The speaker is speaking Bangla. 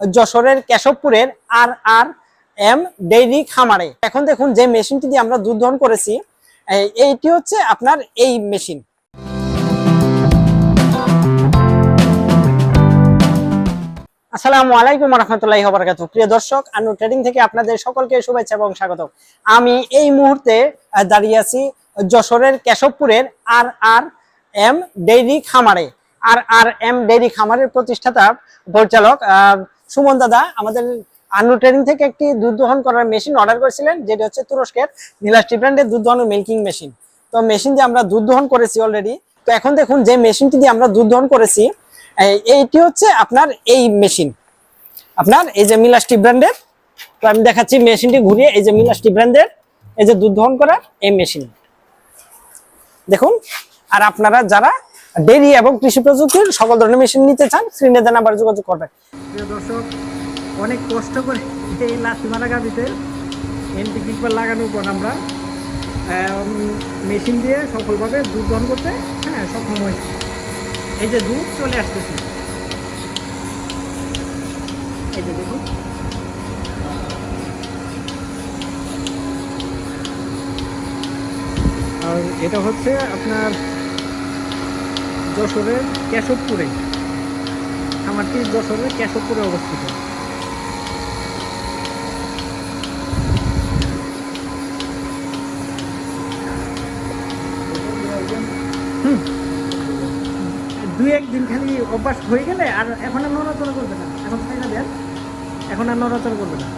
যশোরের কেশবপুরের আর আর এম ডেইরি খামারে। এখন দেখুন যে মেশিনটি দিয়ে আমরা দুধ দহন করেছি এইটি হচ্ছে আপনার এই মেশিন। আসসালামু আলাইকুম রহমতুল্লাহি ওবারাকাতু প্রিয় দর্শক, আনু ট্রেডিং থেকে আপনাদের সকলকে শুভেচ্ছা এবং স্বাগত আমি এই মুহূর্তে দাঁড়িয়ে আছি যশোরের কেশবপুরের আর আর এম ডেইরি খামারে। আর আর এম ডেইরি খামারের প্রতিষ্ঠাতা পরিচালক সুমন দাদা, আমাদের আনু ট্রেনিং থেকে একটি দুধ দহন করার মেশিন অর্ডার করেছিলেন, যেটি হচ্ছে তুরস্কের নীলাস্টি ব্র্যান্ডের দুধ দহন মিল্কিং মেশিন তো মেশিন দিয়ে আমরা দুধ দহন করেছি অলরেডি তো এখন দেখুন, যে মেশিনটি দিয়ে আমরা দুধ দহন করেছি এইটি হচ্ছে আপনার এই মেশিন আপনার এই যে মিলাস্টি ব্র্যান্ডের তো আমি দেখাচ্ছি মেশিনটি ঘুরিয়ে, এই যে মিলাস্টি ব্র্যান্ডের এই যে দুধ দহন করার এই মেশিন দেখুন, আর আপনারা যারা ডেরি এবং কৃষি প্রযুক্তির সকল ধরনের মেশিন নিতে চান, স্ক্রিনে দেন আবার যোগাযোগ করবেন। দর্শক, অনেক কষ্ট করে এই লাঠি মারা গাড়িতে এনটি কিকবার লাগানোর পর আমরা মেশিন দিয়ে সফলভাবে দুধ দহন করতে হ্যাঁ সক্ষম হয়েছি। এই যে দুধ চলে আসতেছে। এই যে দেখুন। আর এটা হচ্ছে আপনার যশোরের কেশবপুরে। খামারটি যশোরের কেশবপুরে অবস্থিত। দুই একদিন খালি অভ্যাস হয়ে গেলে আর এখন আর নড়াচড়া করবে না। এখন ছাইনা দেন এখন আর নড়াচড়া করবে না।